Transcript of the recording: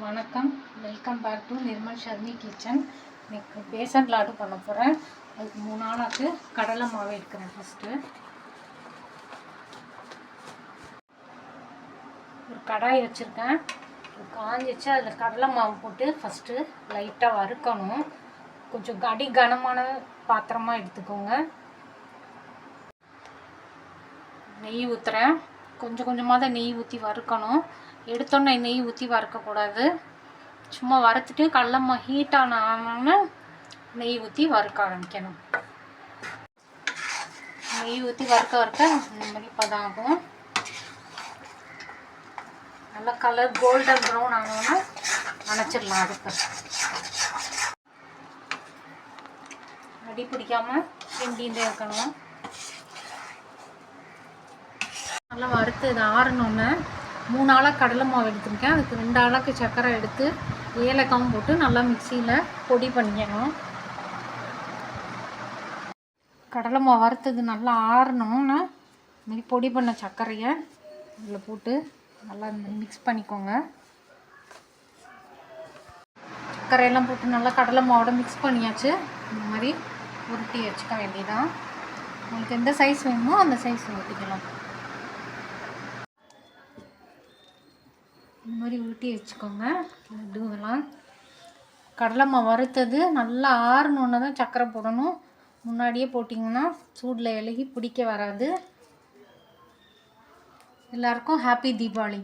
வணக்கம். Welcome back to Nirmal Sharmi kitchen இன்னைக்கு பேசன் லாடு பண்ண போகிறேன் அதுக்கு மூணு நாளாக்கு கடலை மாவு எடுக்கிறேன் ஃபஸ்ட்டு ஒரு கடாய் வச்சுருக்கேன். காஞ்சிச்சு அதில் கடலை மாவு போட்டு ஃபஸ்ட்டு லைட்டாக வறுக்கணும். கொஞ்சம் அடி கனமான பாத்திரமாக எடுத்துக்கோங்க. நெய் ஊற்றுறேன் கொஞ்சம் கொஞ்சமாக தான் நெய் ஊற்றி வறுக்கணும். எடுத்தோன்னே நெய் ஊற்றி வறுக்கக்கூடாது. சும்மா வறுத்துட்டு கடலம்மா ஹீட் ஆனோன்னு நெய் ஊற்றி வறுக்க ஆரம்பிக்கணும். நெய் ஊற்றி வறுக்க வறுக்க இந்த மாதிரி பதம் ஆகும் நல்லா கலர் கோல்டன் ப்ரௌன் ஆனோன்னா அணைச்சிடலாம் அடுப்பு. அடி பிடிக்காமல் கிண்டிகிட்டே இருக்கணும். நல்லா வறுத்து இது ஆறணுன்னு மூணு ஆளாக கடலை மாவு எடுத்திருக்கேன். அதுக்கு ரெண்டு ஆளாக்கு சர்க்கரை எடுத்து ஏலக்காவும் போட்டு நல்லா மிக்சியில் பொடி பண்ணிக்கணும். கடலை மாவு வறுத்தது நல்லா ஆறணும்னா இதுமாரி பொடி பண்ண சர்க்கரையை இதில் போட்டு நல்லா மிக்ஸ் பண்ணிக்கோங்க. சர்க்கரையெல்லாம் போட்டு நல்லா கடலை மாவோட மிக்ஸ் பண்ணியாச்சு. இந்த மாதிரி உருட்டி வச்சுக்க வேண்டியதான் உங்களுக்கு எந்த சைஸ் வேணுமோ அந்த சைஸ் ஊற்றிக்கலாம் மாதிரி உருட்டி வச்சுக்கோங்க. லட்டுவெல்லாம் கடலை மாவு வறுத்தது நல்லா ஆறணுன்னு தான் சக்கரை போடணும். முன்னாடியே போட்டிங்கன்னா சூடில் இலகி பிடிக்க வராது. எல்லாருக்கும் ஹாப்பி தீபாவளி.